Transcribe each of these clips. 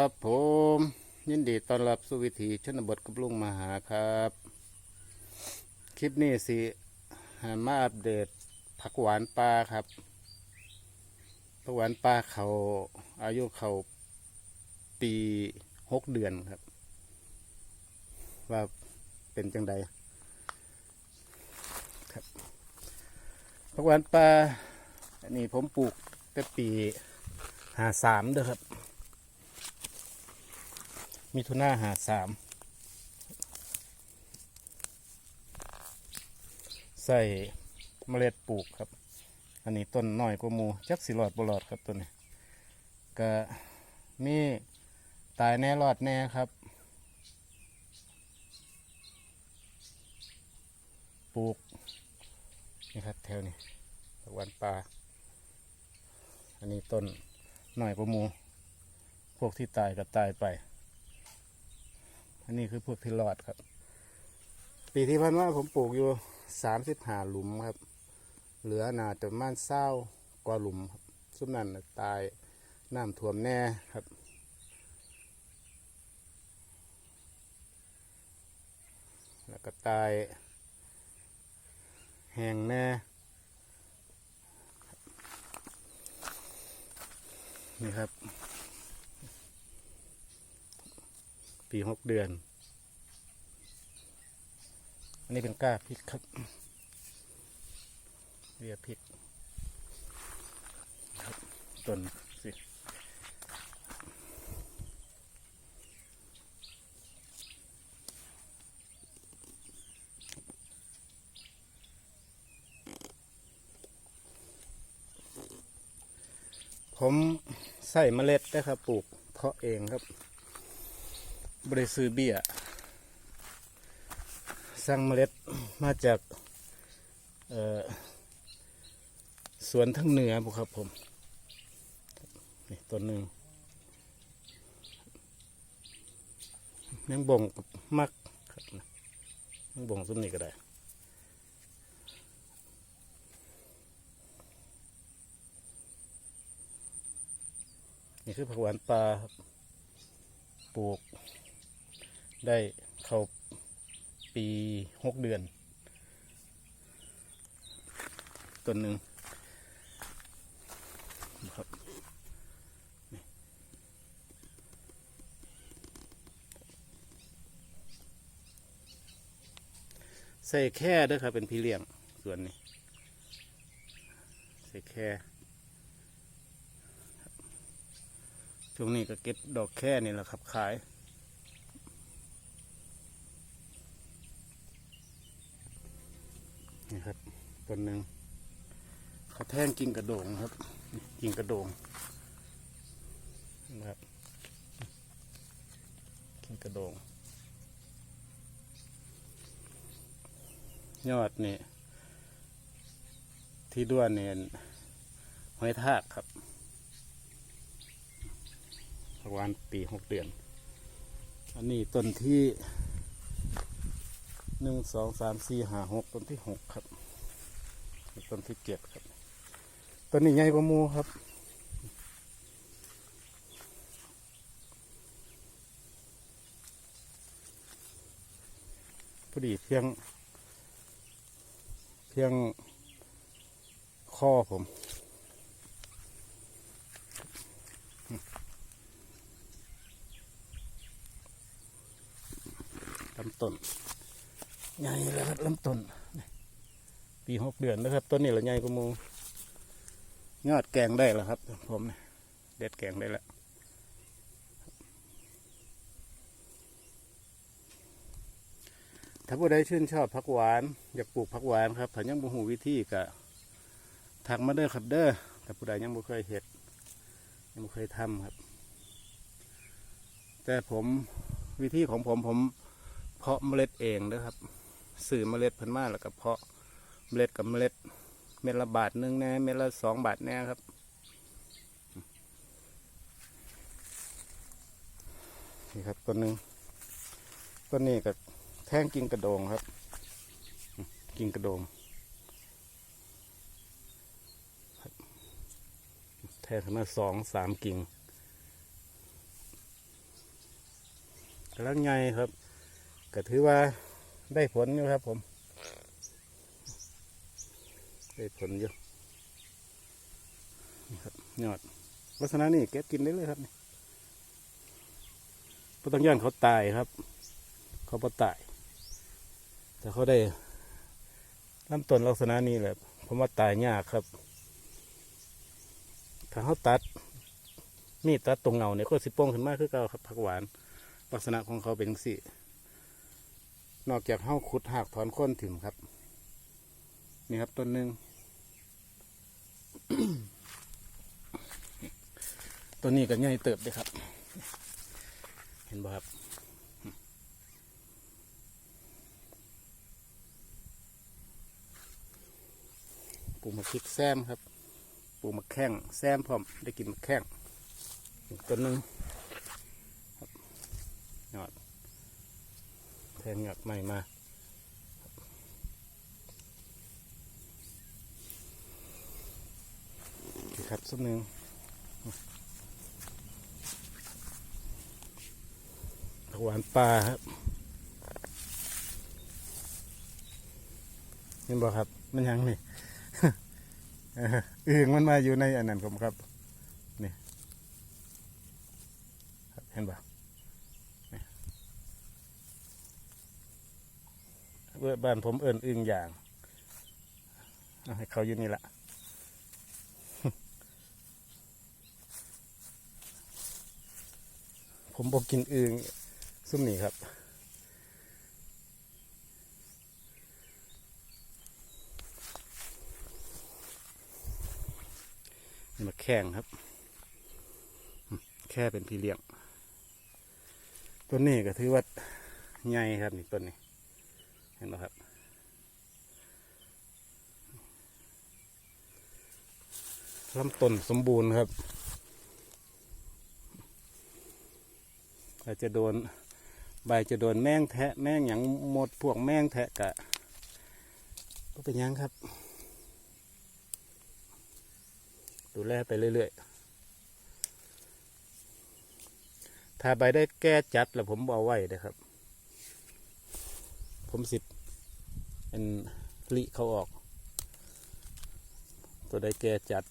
ครับผมยินดีต้อนรับสู่วิถีชนบทกับลุงมาหาครับ คลิปนี้สิหามาอัปเดตผักหวานปลาครับผักหวานปลาเขาอายุเขาปีหกเดือนครับ ว่าเป็นจังใดครับผักหวานปลาอันนี้ผมปลูกแต่ปีหาสามเด้อครับ มิถุนาหาสามใส่เมล็ดปลูกครับ อันนี้ต้นน้อยกว่ามูจักสิรอดบ่รอดครับต้นนี้ก็มีตายแน่รอดแน่ครับ ปลูกนี่ครับแถวนี้ตะวันปลาอันนี้ต้นน้อยกว่ามู พวกที่ตายก็ตายไป อันนี้คือพวกที่รอดครับ ปีที่พันว่าผมปลูกอยู่สามสิบห้าหลุมครับ เหลือหนาจะประมาณเศร้ากว่าหลุมครับซุมนั้นตายน้ำท่วมแน่ครับแล้วก็ตายแห้งแน่นี่ครับ ปีหกเดือน อันนี้เป็นก้าพริกครับเรียกพริกครับต้นสิผมใส่เมล็ดนะครับ ปลูกเพาะเองครับ บริซื้อเบี้ยสั่งเมล็ดมาจากสวนทั้งเหนือบุครับผม นี่ต้นหนึ่งแมงบ่งมักครับนะแมงบ่งส้มนี่ก็ได้นี่คือผักหวานปลาครับปลูก ได้เข้าปีหกเดือนต้นหนึ่งครับใส่แค่เด้วยครับ เป็นพี่เลี้ยงส่วนนี้ ใส่แค่ช่วงนี้ก็เก็บดอกแค่นี่แหละครับขาย นี่ครับ ต้นหนึ่งเขาแท่งกิ่งกระโดงครับ กิ่งกระโดงนะครับกิ่งกระโดง ยอดนี่ที่ด้วนเนี่ยหอยทากครับประมาณปีหกเดือน อันนี้ต้นที่หนึ่งสองสามสี่ห้าหกต้นที่หกครับ ต้นที่เจ็ดครับต้นนี้ใหญ่กว่ามูครับพอดีเพียง เพียงข้อผมลำต้นใหญ่แล้วครับลำต้น ปีหกเดือนนะครับต้นนี้ละใหญ่กว่ามูยอดแกงได้แล้วครับ ผมนี่เด็ดแกงได้แล้วถ้าผู้ใดชื่นชอบผักหวาน อยากปลูกผักหวานครับถ้ายังบ่หูวิธีก็ทักมาเด้อครับเด้อแต่ผู้ใดยังบ่เคยเห็ดยังบ่เคยทำครับ แต่ผมวิธีของผมผมเพาะเมล็ดเองนะครับสื่อเมล็ดพันมาแล้วก็เพาะ เมล็ดกับเมล็ด เม็ดละบาทหนึ่งแน่เม็ดละสองบาทแน่ครับนี่ครับต้นหนึ่งต้นนี้กับแท่งกิ่งกระโดงครับ กิ่งกระโดงแท่งขึ้นมาสองสามกิ่งกำลังใหญ่ครับ ก็ถือว่าได้ผลอยู่ครับผม ได้ผลอยู่นี่ครับยอดลักษณะนี้เก็บกินได้เลยครับนี่บ่ต้องย่านเขาตายครับ เขาบ่ตาย แต่เขาได้ลำต้นลักษณะนี้แหละผมว่าตายยากครับ ถ้าเขาตัด มีดตัดตรงเงาเนี่ยก็สิโป้งขึ้นมาคือเก่าครับผักหวาน ลักษณะของเขาเป็นสินอกจากเฮาขุดหักถอนค้นถิ่มครับ นี่ครับต้นหนึ่ง ต้นนี้ก็ใหญ่เติบเลยครับ เห็นบ่ครับปูมะคิกแซมครับ ปูมะแข้งแซมพร้อมได้กินมะแข้งอีกต้นหนึ่งครับยอดแทงยอดใหม่มา ครับส้นหนึ่งผักหวานปลาครับเห็นบ่ครับ มันยังนี่เอออึ่งมันมาอยู่ในอันนั้นผมครับ นี่เห็นปะนี่เว้ยบ้านผมเอิญอึ่งอย่าง ให้เขาอยู่นี่ละ ผมบอกกินอึ่งซุ่มนี่ครับ นี่มาแข้งครับ แค่เป็นพี่เลี้ยงต้นนี้ก็ถือว่าใหญ่ครับนี่ต้นนี้ เห็นไหมครับลำต้นสมบูรณ์ครับ อาจจะโดนใบจะโดนแมงแทะแมงอย่างหมดพวกแมงแทะกะก็เป็นยังครับ ดูแลไปเรื่อยๆ ถ้าใบได้แก้จัดแล้วผมเอาไว้นะครับ ผมสิบเป็นลิเขาออก ตัวได้แก้จัด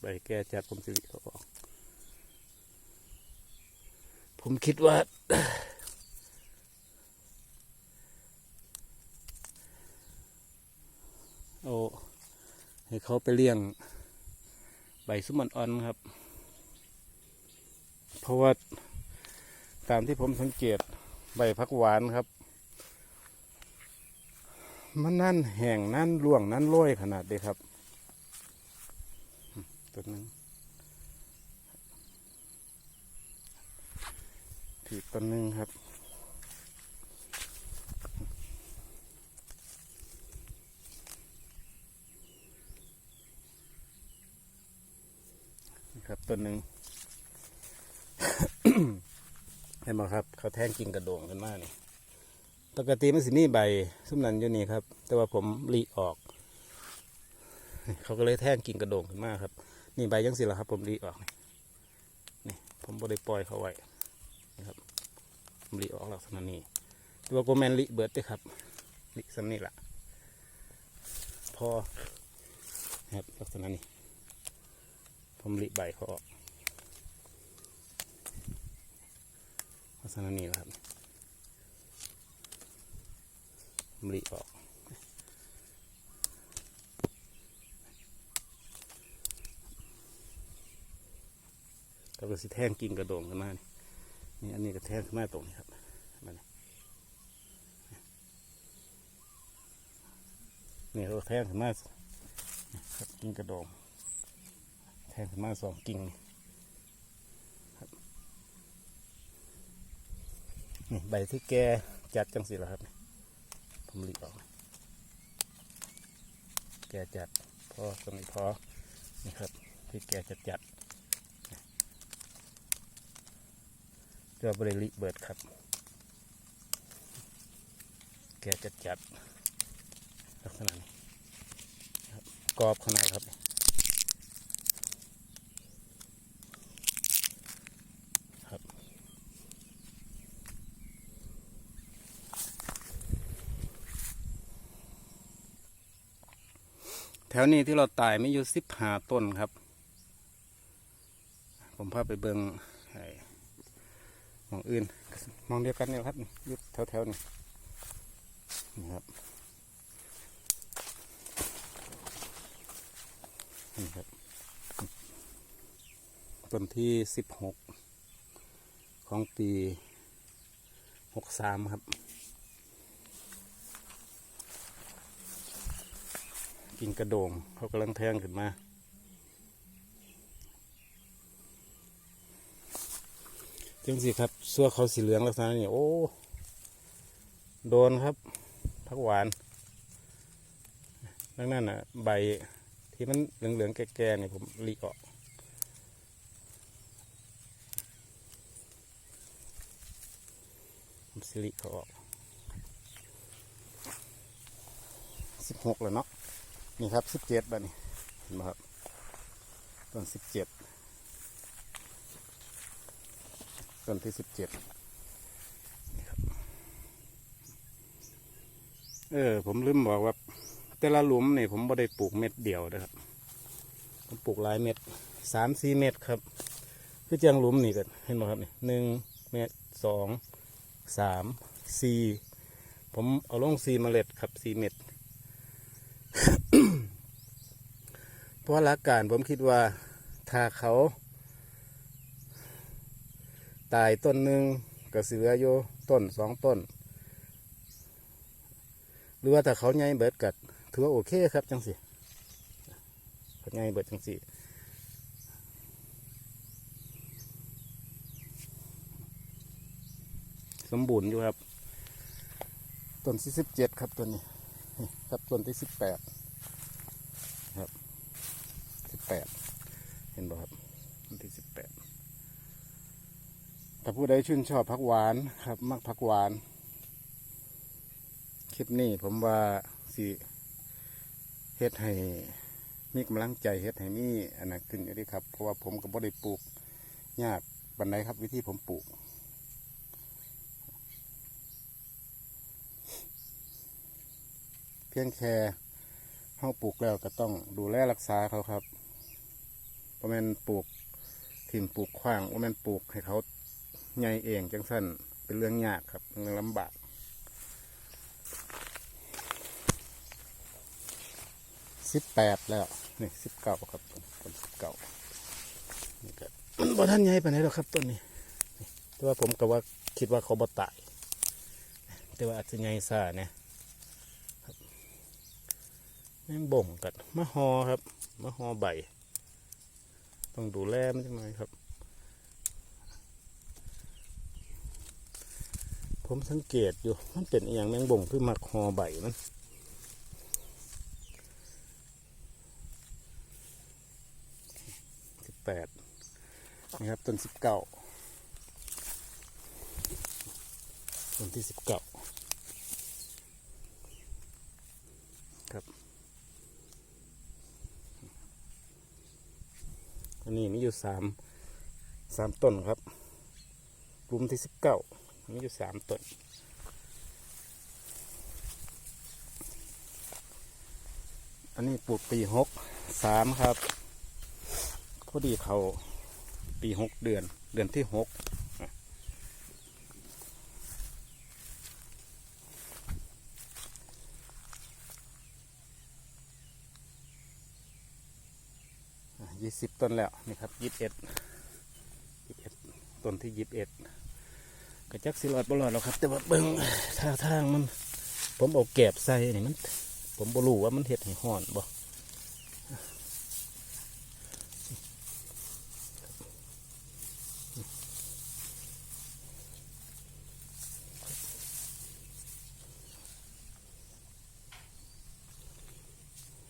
ใบแก้จัดผมสิริเขาออก ผมคิดว่าโอ้ให้เขาไปเลี้ยง ใบสุมันอ่อนครับ เพราะว่าตามที่ผมสังเกตใบพักหวานครับ มันนั่นแห้งนั่นร่วงนั่นโรยขนาดเดีครับต้นนึง ถีบต้นหนึงครับ ครับต้นหนึ่งเห็นไหมครับ เขาแท่งกิ่งกระโดงกันมากนี่ปกติมันสิมีใบซุ้มนันอยู่นี่ครับ แต่ว่าผมรีออก เขาก็เลยแท่งกิ่งกระโดงขึ้นมาครับ นี่ใบยังสิละครับ ผมรีออก นี่ผมบริปล่อยเขาไว้ ผมรีออกลักษณะนี้ตัวโกแมนรีเบิร์ดด้วยครับรีสันนี่ละพอครับลักษณะนี้ผมริใบเขาออกลักษณะนี้ครับผมริออกก็คือสิแท่งกิ่งกระโดงขึ้นมานี่ นี่อันนี้ก็แท่งขึ้นมาตรงนี้ครับมานี่นี่เราแท่งขึ้นมาครับกิ่งกระโดงแทงขึ้นมาสองกิ่งครับนี่ใบที่แกจัดจังสิแล้วครับผมหลีกออกแกจัดพอตรงนี้พอนี่ครับที่แกจัดจัด รอไบอรี่เบิร์ดครับ แกจะจัดลักษณะนี้กรอบข้างในครับครับ แถวนี้ที่เราตายไม่อยู่สิบหาต้นครับ ผมพาไปเบิงง มองอื่น มองเดียวกันเนี่ครับยุดแถวๆนี่นี่ครับนี่ครับต้นที่สิบหกของปีหกสามครับ กินกระโดงเขากำลังแทงขึ้นมา จังสิครับซัวเขาสีเหลืองลักษณะนี้โอ้ โดนครับผักหวานดังนั้นอะ ใบที่มันเหลืองๆแก่ๆเนี่ยผมหลีกออกผมสิริเขาออกสิบหกแล้วเนาะนี่ครับสิบเจ็ดแบบนี้เห็นไหมครับต้นสิบเจ็ด ต้นที่สิบเจ็ดเออ ผมลืมบอกว่า แต่ละหลุมนี่ผมไม่ได้ปลูกเม็ดเดียวนะครับ ผมปลูกหลายเม็ดสามสี่เม็ดครับ คือเจังหลุมนี่กันเห็นไหมครับนี่หนึ่งเม็ดสองสามสี่ผมเอาลงสี่เมล็ดครับสี่เม็ดเพราะหลักการผมคิดว่าถ้าเขา ตายต้นหนึ่งก็เสือโยต้นสองต้น หรือว่าถ้าเขาใหญ่เบิดกัดถือว่าโอเคครับจังสิเขาใหญ่เบิดจังสิสมบูรณ์อยู่ครับ ต้นที่สิบเจ็ดครับต้นนี้ครับต้นที่สิบแปดครับสิบแปดเห็นบ่ครับต้นที่สิบแปด ถ้าผู้ใดชื่นชอบผักหวานครับ มักผักหวาน คลิปนี้ผมว่าสิเฮ็ดให้มีกำลังใจเฮ็ดให้มีอันนั้นขึ้นอยู่ดีครับ เพราะว่าผมก็บ่ได้ปลูกยากบันไดครับ วิธีผมปลูกเพียงแค่เฮาปลูกแล้วก็ต้องดูแลรักษาเขาครับเพราะม่นปลูกถิ่มปลูกขว้างว่าม่นปลูกให้เขา ใหญ่เองจังสั้นเป็นเรื่องยากครับเป็นเรื่องลำบากสิบแปดแล้วนี่สิบเก้าครับต้นสิบเก้านี่ก็มันบ่ท่านใหญ่ไปไหนหรอกครับต้นนี้แต่ว่าผมก็ว่าคิดว่าเขาบ่ตายแต่ว่าอาจจะใหญ่ซาเนี่ยแมงบ่งกัดมะฮอครับมะฮอใบ ต้องดูแลมันจังหน่อยครับ ผมสังเกตอยู่ มันเป็นอย่างแมงบ่งคือมักฮอใบมัน สิบแปดนี่ครับต้นสิบเก้าต้นที่สิบเก้าครับอันนี้มีอยู่สามสามต้นครับกลุ่มที่สิบเก้า มีอยู่สามต้นอันนี้ปลูกปีหกสามครับพอดีเขาปีหกเดือน เดือนที่หกยี่สิบต้นแล้วนี่ครับยี่สิบเอ็ดยี่สิบเอ็ดต้นที่ยี่สิบเอ็ด กระจักสิรอดบ่รอดหรอกครับ แต่ว่าเบิ่งท่าทางมัน ผมเอาแกบใส่นี่มัน ผมบ่รู้ว่ามันเห็ดให้ห่อนบ่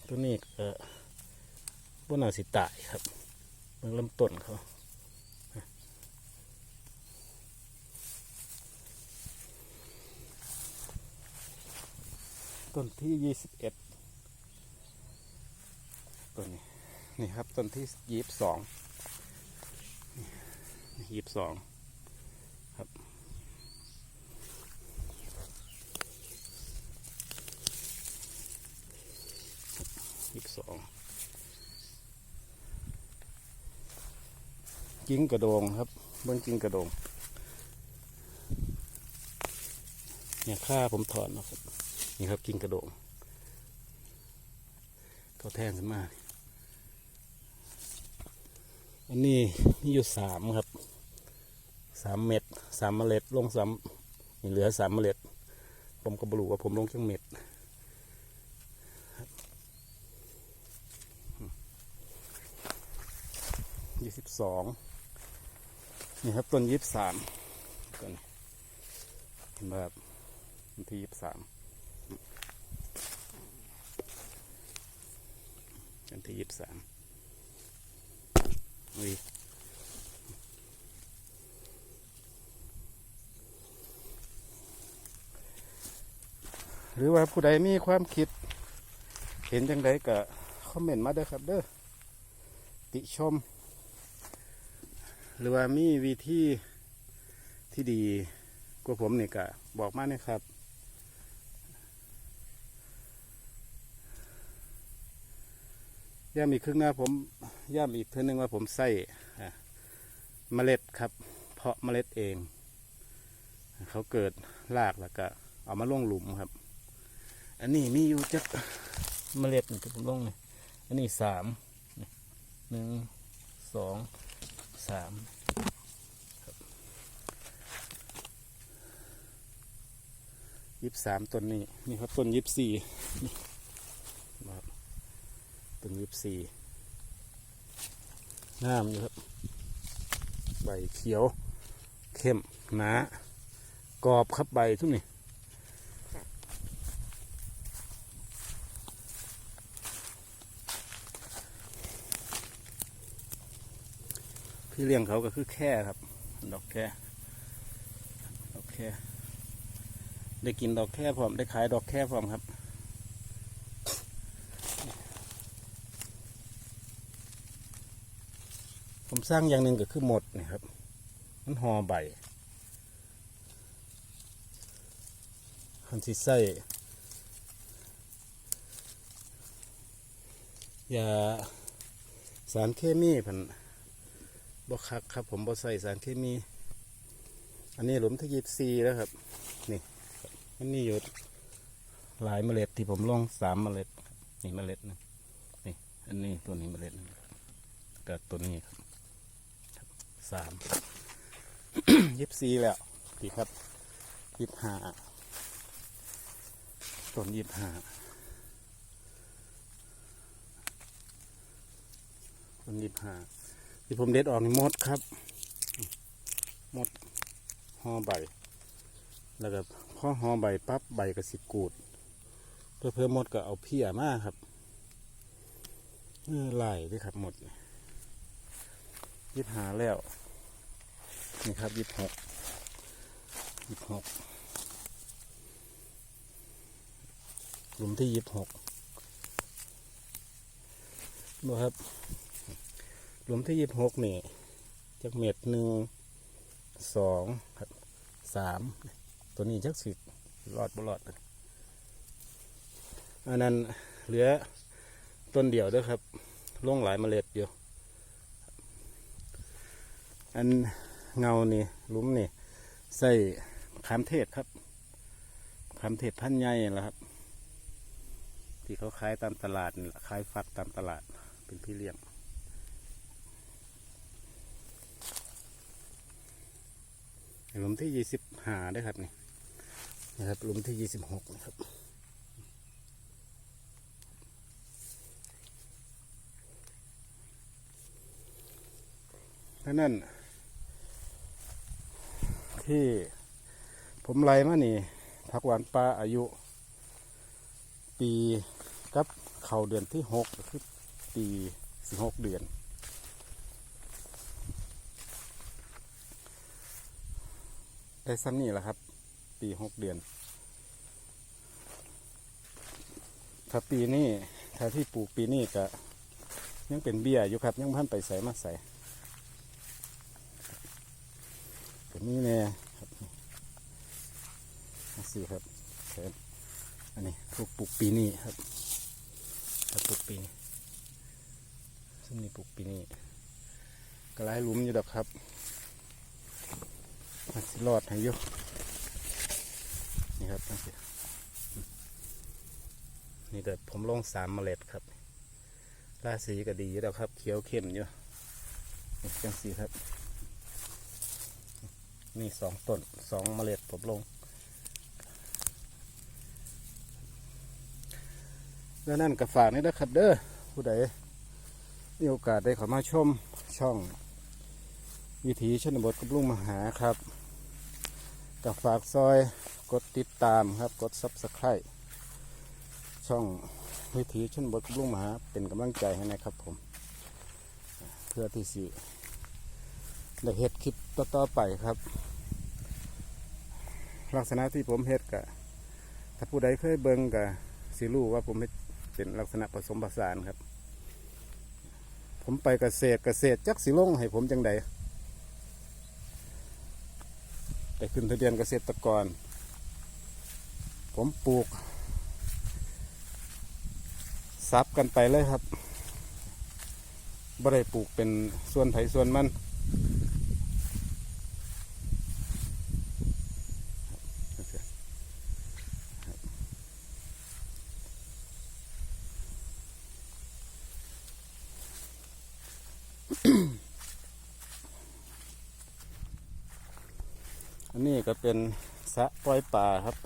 ตัวนี้เออบ่น่าสิตายครับเบิ่งลำต้นเขา ต้นที่ยี่สิบเอ็ดต้นนี้นี่ครับต้นที่ยี่สิบสองยี่สิบสองครับยี่สิบสองกิ้งกระโดงครับเบื้องกิ้งกระโดงเนี่ยค่าผมถอนนะครับ นี่ครับกิ้งกระโดงเขาแทงขึ้นมา อันนี้มีอยู่สามครับสามเม็ดสามเมล็ดลงสามนี่เหลือสามเมล็ด ผมก็บรู้ว่าผมลงจังเม็ดยี่สิบสองนี่ครับต้นยี่สิบสามต้นเห็นไหมครับที่ยี่สิบสาม ต้นที่ยี่สิบสามอุ้ยหรือว่าผู้ใดมีความคิด เห็นจังไดก็คอมเมนต์มาเด้อครับเด้อติชม หรือว่ามีวิธีที่ดีกว่าผมนี่ก็บอกมาเนี่ยครับ ย่ำอีกครึ่งหน้าผมย่ำอีกเท่านึงว่าผมใส่เมล็ดครับ เพาะเมล็ดเอง เขาเกิดรากแล้วก็เอามาลงหลุมครับ อันนี้มีอยู่จักเมล็ดนี่ที่ผมลงนี่อันนี้สามหนึ่งสองสามยี่สิบสามต้นนี้นี่ครับต้นยี่สิบสี่ ต้นยี่สิบสี่งามอยู่ครับ ใบเขียว เข้มหนากรอบครับใบทุกนี่พี่เลี้ยงเขาก็คือแค่ครับ ดอกแค่ดอกแค่ได้กินดอกแค่พร้อมได้ขายดอกแค่พร้อมครับ ผม สร้างอย่างหนึ่งก็คือหมดนี่ครับ มันห่อใบคันที่ใส่ยาสารเคมีพันบ่คักครับ ผมบ่ใส่สารเคมี อันนี้หลุมที่ยีบซีแล้วครับ นี่ครับมันนี่อยู่หลายเมล็ดที่ผมลงสามเมล็ด นี่เมล็ดนึงนี่ อันนี้ตัวนี้เมล็ดนึงกับตัวนี้ครับ สามยีบซีแล้วดีครับยีบห้าต้นยีบห้าต้นยีบห้าที่ผมเด็ดออกนี่มดครับมดห่อใบ แล้วก็พอห่อใบปั๊บใบก็สิกูด เพื่อเพิ่มมดก็เอาเพียมาครับเออไล่ด้วยครับหมดยิ บหาแล้ว นี่ครับยิบหกยิบหกหลุมที่ยิบหกดูครับ หลุมที่ยี่สิบหกนี่จักเม็ดหนึ่งสองครับสามตัวนี้จักสิบรอดบ่รอดอันนั้นเหลือต้นเดียวด้วยครับล่งหลายเมล็ดอยู่ อันเงานี่ลุมนี่ใส่ขามเทศครับขามเทศพันใหญ่แหละครับ ที่เขาขายตามตลาดขายฟักตามตลาดเป็นพี่เลี้ยงหลุมที่ยี่สิบหาได้ครับนี่นะครับหลุมที่ยี่สิบหกนะครับเพราะนั่น ที่ผมไล่มานี่ผักหวานปลาอายุ ปีกับเข่าเดือนที่หกคือปีสิบหกเดือน ได้ซ้ำนี่แหละครับ ปีหกเดือน ถ้าปีนี้ถ้าที่ปลูกปีนี้ก็ยังเป็นเบี้ยอยู่ครับ ยังพันไปใส่มาใส่ ก็นี่แน่ครับมาสิครับแขนอันนี้ปลูกปลูกปีนี้ครับถ้าปลูกปีนี้มนี่ปลูกปีนี้ก็หลายหลุมอยู่ดอกครับอาสิรอดให้อยู่นี่ครับตั้งสินี่เด็ดผมลงสามเมล็ดครับราสีก็ดีแล้วครับ เขียวเข้มอยู่นี่จังสีครับ นี่สองต้นสองเมล็ดผมลง แล้วนั่นก็ฝากนี่นะครับเด้อผู้ใดมีโอกาสได้เข้ามาชมช่อง วิถีชนบทกับลุงมหาครับกับฝากซอยกดติดตามครับกดซับสไครต์ช่องวิถีชนบทกับลุงมหาเป็นกำลังใจให้นะครับผม เพื่อที่สิ ได้เฮ็ดคลิปต่อๆไปครับ ลักษณะที่ผมเฮ็ดกะถ้าผู้ใดเคยเบิ่งกะสิรู้ว่าผมเฮ็ดเป็นลักษณะผสมผสานครับ ผมไปเกษตรเกษตรจักสิลงให้ผมจังใดไปขึ้นทะเบียนเกษตรกร ผมปลูกซับกันไปเลยครับบ่ได้ปลูกเป็นส่วนไผส่วนมันนี้ก็เป็น สะปล่อยป่าครับ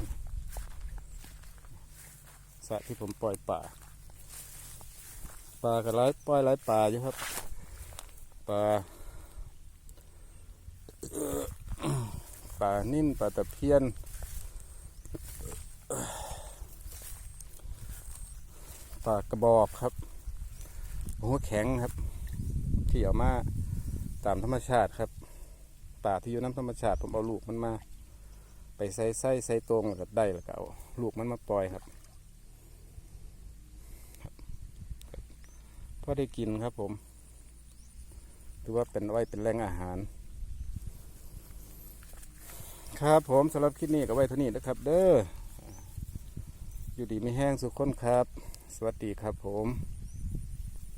สะที่ผมปล่อยป่าปลาก็ไล่ปล่อยไล่ป่าอยู่ครับปลาปลานิ่นปลาตะเพียนปลากระบอกครับหัวแข็งครับ ที่เอามาตามธรรมชาติครับป่าที่อยู่น้ำธรรมชาติผมเอาลูกมันมา ไปใส่ไส้ใส่ตรงแล้วก็ได้แล้วก็เอาลูกมันมาปล่อยครับครับพอได้กินครับผมถือว่าเป็นไว้เป็นแหล่งอาหาร ครับผมสำหรับคลิปนี้ก็ไว้เท่านี้นะครับ เด้ออยู่ดีไม่แห้งสุขคนครับ สวัสดีครับผม